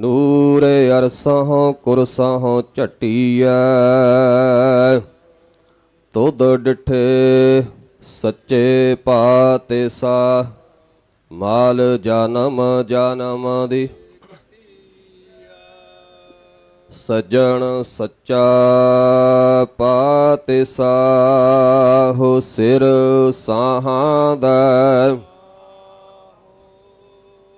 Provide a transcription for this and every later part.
ਨੂਰ ਅਰਸਾਂ ਕੁਰਸਹੁ ਝਟੀਐ। ਤੁਧ ਡਿਠੇ ਸੱਚੇ ਪਾਤੇ ਸਾ ਮਾਲ ਜਨਮ ਜਨਮ ਦੀ। ਸਜਣ ਸੱਚਾ ਪਾਤੇ ਸਾਹੋ ਸਿਰ ਸਾਹਾਂ ਦਾ।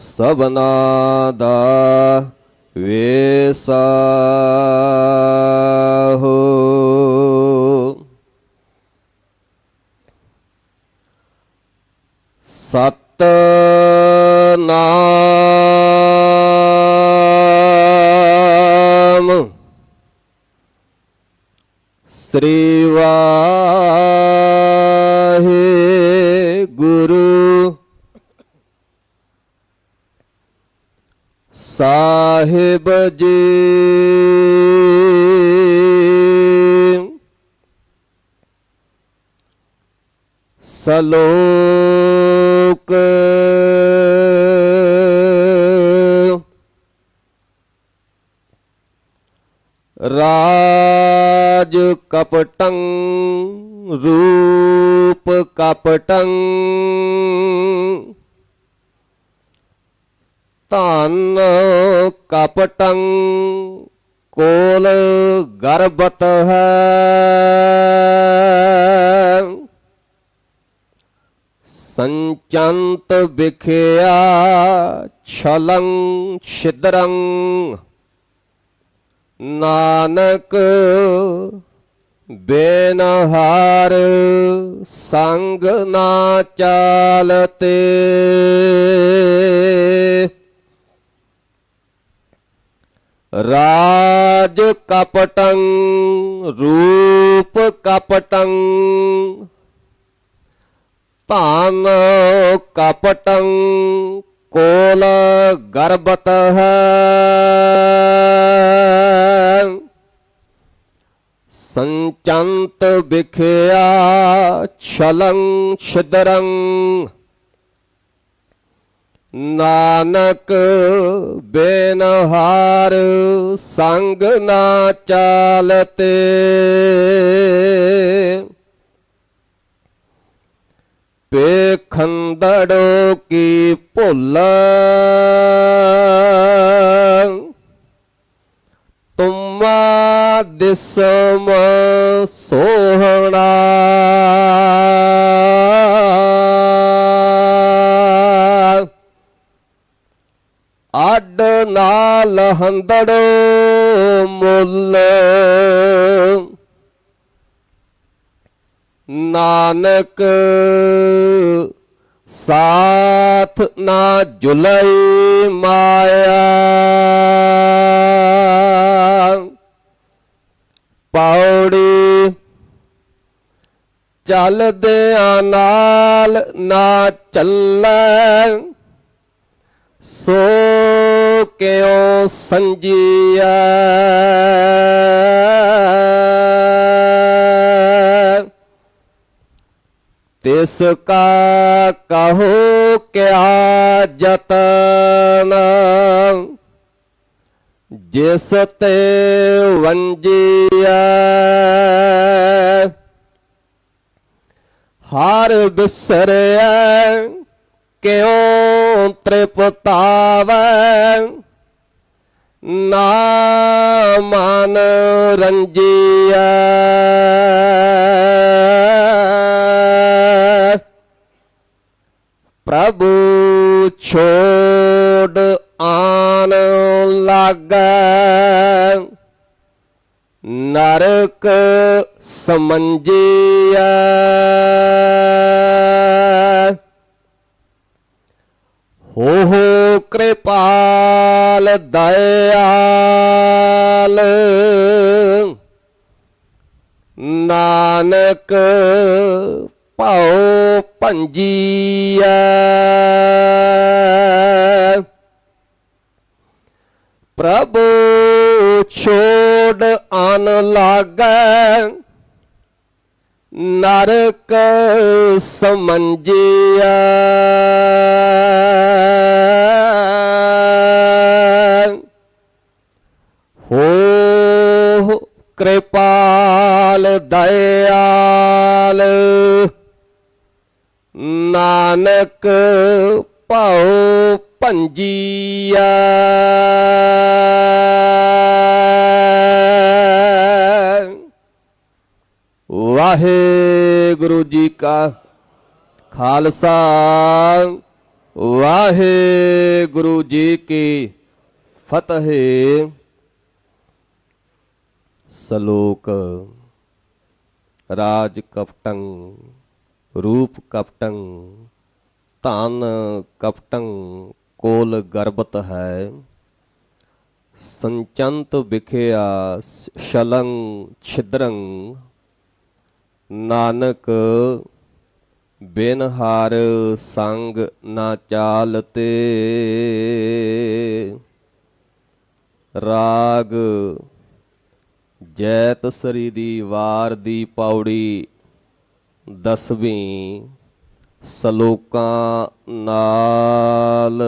ਸਭਨਾ ਦਾ ਵੇਸਾਹੋ। ਸਤ ਨਾਮ ਸ੍ਰੀ ਵਾਹਿਗੁਰੂ। ਸਾਹਿਬ ਜੀ। ਸਲੋਕ ਰਾਜ ਕਪਟੰ ਰੂਪ ਕਪਟੰ ਧਨ ਕਪਟੰ ਕੋਲ ਗਰਬਤ ਹੈ। ਸੰਚੰਤ ਵਿਖਿਆ ਛਲੰ ਛਿਦਰੰ। ਨਾਨਕ ਬੇਨਹਾਰ ਸੰਗ ਨਾ ਚਾਲਤੇ। ਰਾਜ ਕਪਟੰ ਰੂਪ ਕਪਟੰ ਧਨ ਕਪਟੰ ਕੋਲ ਗਰਬਤ ਹੈ। ਸੰਚੰਤ ਵਿਖਿਆ ਛਲੰ ਛਿਦਰੰ ਨਾਨਕ ਬੇਨਹਾਰ ਸੰਗ ਨਾ ਚਾਲਤੇ। ਪੇਖੰਦੜੋ ਕੀ ਭੁੱਲ। ਤੁਮਾ ਦਿਸਮ ਸੋਹਣਾ। ਅੱਡ ਨਾਲ ਹੰਦੜੋ ਮੁੱਲ। ਨਾਨਕ ਸਾਥ ਨਾ ਜੁਲਈ ਮਾਇਆ। ਪੌੜੀ ਚੱਲਦਿਆਂ ਨਾਲ ਨਾ ਚੱਲੈ। ਸੋ ਕਿਉ ਸੰਜੀਆ ਤਿਸ ਕਾ ਕਹੋ ਕਿਆ ਜਤਨ ਜਿਸ ਤੇ ਵੰਜੀਐ। ਹਾਰ ਬਿਸਰਿਆ ਕਿਉ ਤ੍ਰਿਪਤਾਵੈ? ਨਾ ਮਨ ਰੰਜੀਐ। ਪ੍ਰਭੂ ਛੋੜ ਆਨ ਲਾਗੈ। ਨਰਕ ਸਮੰਜੀਐ। ਹੋ ਹੋ ਕਿਰਪਾਲ ਦਇਆਲ। ਨਾਨਕ ਭਉ ਭੰਜੀਐ। ਪ੍ਰਭੂ ਛੋੜ ਅਨ ਲਾਗੈ। ਨਰਕ ਸਮੰਜਿਆ ਕਿਰਪਾਲ ਦਇਆਲ ਨਾਨਕ ਭਉ ਭੰਜੀਆ ਵਾਹਿਗੁਰੂ ਜੀ ਕਾ ਖਾਲਸਾ ਵਾਹਿਗੁਰੂ ਜੀ ਕੀ ਫਤਿਹ। ਸਲੋਕ, ਰਾਜ ਕਪਟੰ, ਰੂਪ ਕਪਟੰ, ਧਨ ਕਪਟੰ, ਕੋਲ ਗਰਬਤ ਹੈ। ਸੰਚੰਤ ਵਿਖਿਆ ਸ਼ਲੰ ਛਿਦਰੰ, ਨਾਨਕ ਬਿਨ ਹਾਰ ਸੰਗ ਨਾ ਚਾਲਤੇ। ਰਾਗ ਜੈਤ ਸਰੀ ਦੀ ਵਾਰ ਦੀ ਪੌੜੀ ਦਸਵੀਂ ਸਲੋਕਾਂ ਨਾਲ।